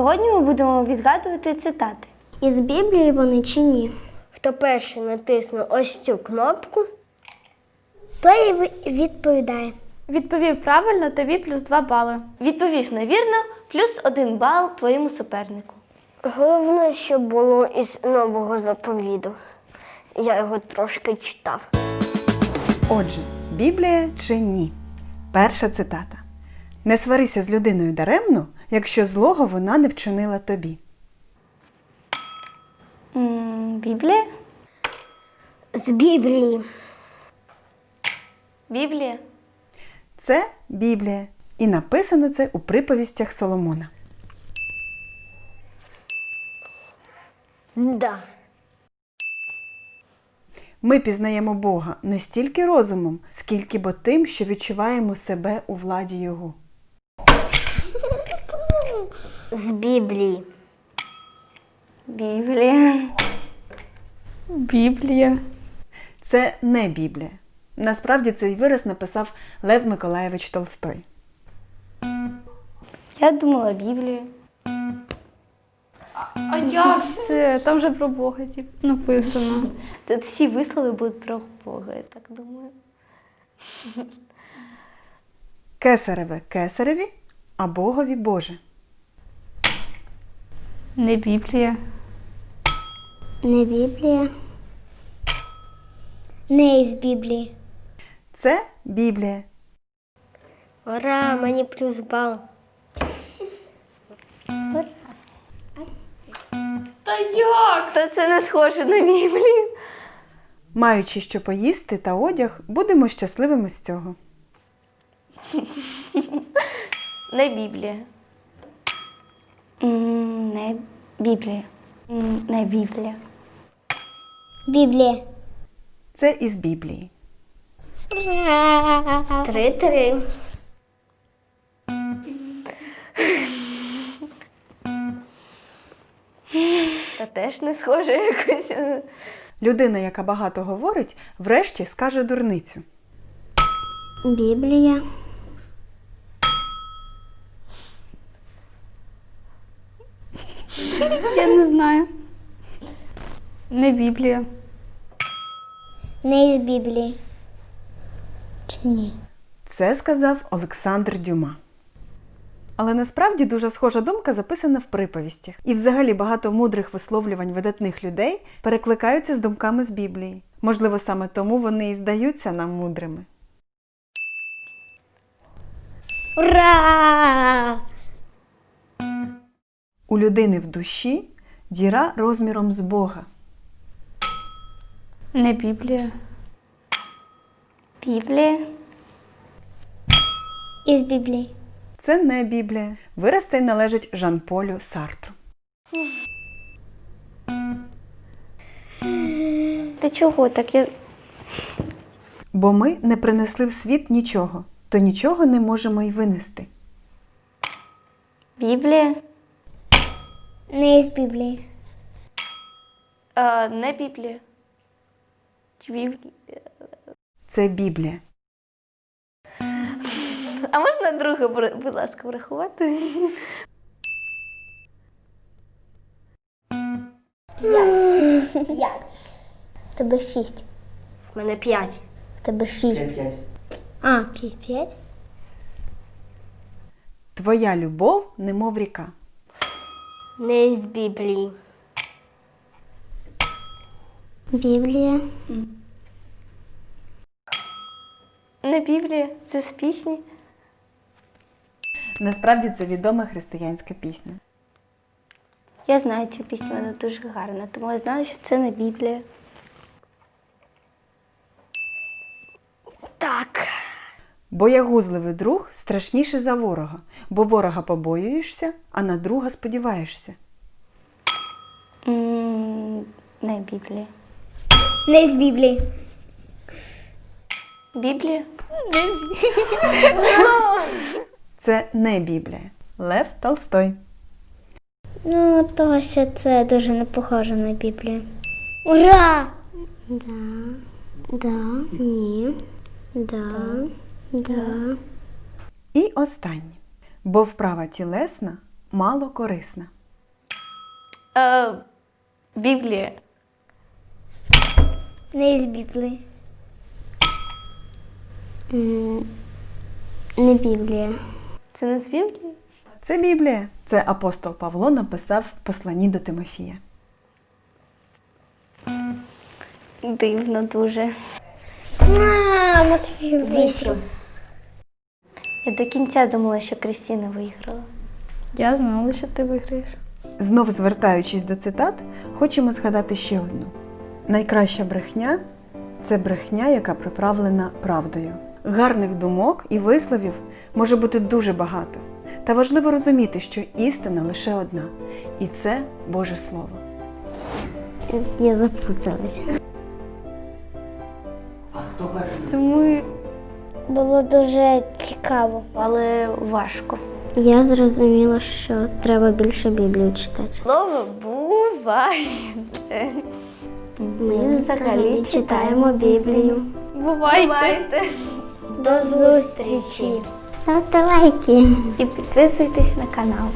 Сьогодні ми будемо відгадувати цитати. Із Біблії вони чи ні? Хто перший натиснув ось цю кнопку, Той і відповідає. Відповів правильно, тобі плюс 2 бали. Відповів невірно, плюс 1 бал твоєму супернику. головне, щоб було із нового заповіду. Я його трошки читав. Отже, Біблія чи ні? Перша цитата. Не сварися з людиною даремно, якщо злого вона не вчинила тобі. Біблія? З Біблії. Біблія? Це Біблія. І написано це у приповістях Соломона. Да. Ми пізнаємо Бога не стільки розумом, скільки бо тим, що відчуваємо себе у владі Його. З Біблії. Біблія. Біблія. Це не Біблія. Насправді цей вираз написав Лев Миколаєвич Толстой. Я думала Біблія. А як це? Там же про Бога тип, написано. Тут всі вислови будуть про Бога, я так думаю. Кесареве кесареві, а Богові Боже. Не Біблія. Не Біблія. Не із Біблії. Це Біблія. Ура, мені плюс бал. Та як? Та це не схоже на Біблію. Маючи що поїсти та одяг, будемо щасливими з цього. Не Біблія. Не Біблія. Не Біблія. Біблія. Це із Біблії. Три-три. Та теж не схоже якось. Людина, яка багато говорить, врешті скаже дурницю. Біблія. Я не знаю. Не Біблія. Не із Біблії. Чи ні? Це сказав Олександр Дюма. Але насправді дуже схожа думка записана в приповістях. І взагалі багато мудрих висловлювань видатних людей перекликаються з думками з Біблії. Можливо, саме тому вони і здаються нам мудрими. Ура! У людини в душі діра розміром з Бога. Не Біблія. Біблія. Із Біблії. Це не Біблія. Вираз цей належить Жан-Полю Сартру. Та чого так? Я... Бо ми не принесли в світ нічого, то нічого не можемо й винести. Біблія? Не із Біблії. А, не Біблія. Біблія? Це Біблія. А можна друге, будь ласка, врахувати? П'ять. В тебе шість. В мене п'ять. В тебе шість. П'ять. А, п'ять, п'ять. Твоя любов, немов ріка. Не з Біблії. Біблія. Не Біблія, це з пісні. Насправді це відома християнська пісня. Я знаю цю пісню, вона дуже гарна, тому я знаю, що це не Біблія. Так. Боягузливий друг страшніше за ворога, бо ворога побоюєшся, а на друга сподіваєшся. М, Не Біблія. Не із Біблії. Біблія? Це не Біблія. Лев Толстой. Ну, того, що це дуже не похоже на Біблію. Ура! Да, да, ні, да, да. І останнє. Бо вправа тілесна мало корисна? Е, Біблія. Не із Біблії. Не Біблія. Це не з Біблії? Це Біблія. Це апостол Павло написав в посланні до Тимофія. Дивно дуже. А, Матвій вісім. Я до кінця думала, що Крістіна виграла. Я знала, що ти виграєш. Знов звертаючись до цитат, хочемо згадати ще одну: найкраща брехня це брехня, яка приправлена правдою. Гарних думок і висловів може бути дуже багато. Та важливо розуміти, що істина лише одна, і це Боже Слово. Я запуталася. Ми... Було дуже цікаво. Але важко. Я зрозуміла, що треба більше Біблію читати. Слово буває. Ми взагалі читаємо Біблію. Бувайте. До зустрічі. Ставте лайки. І підписуйтесь на канал.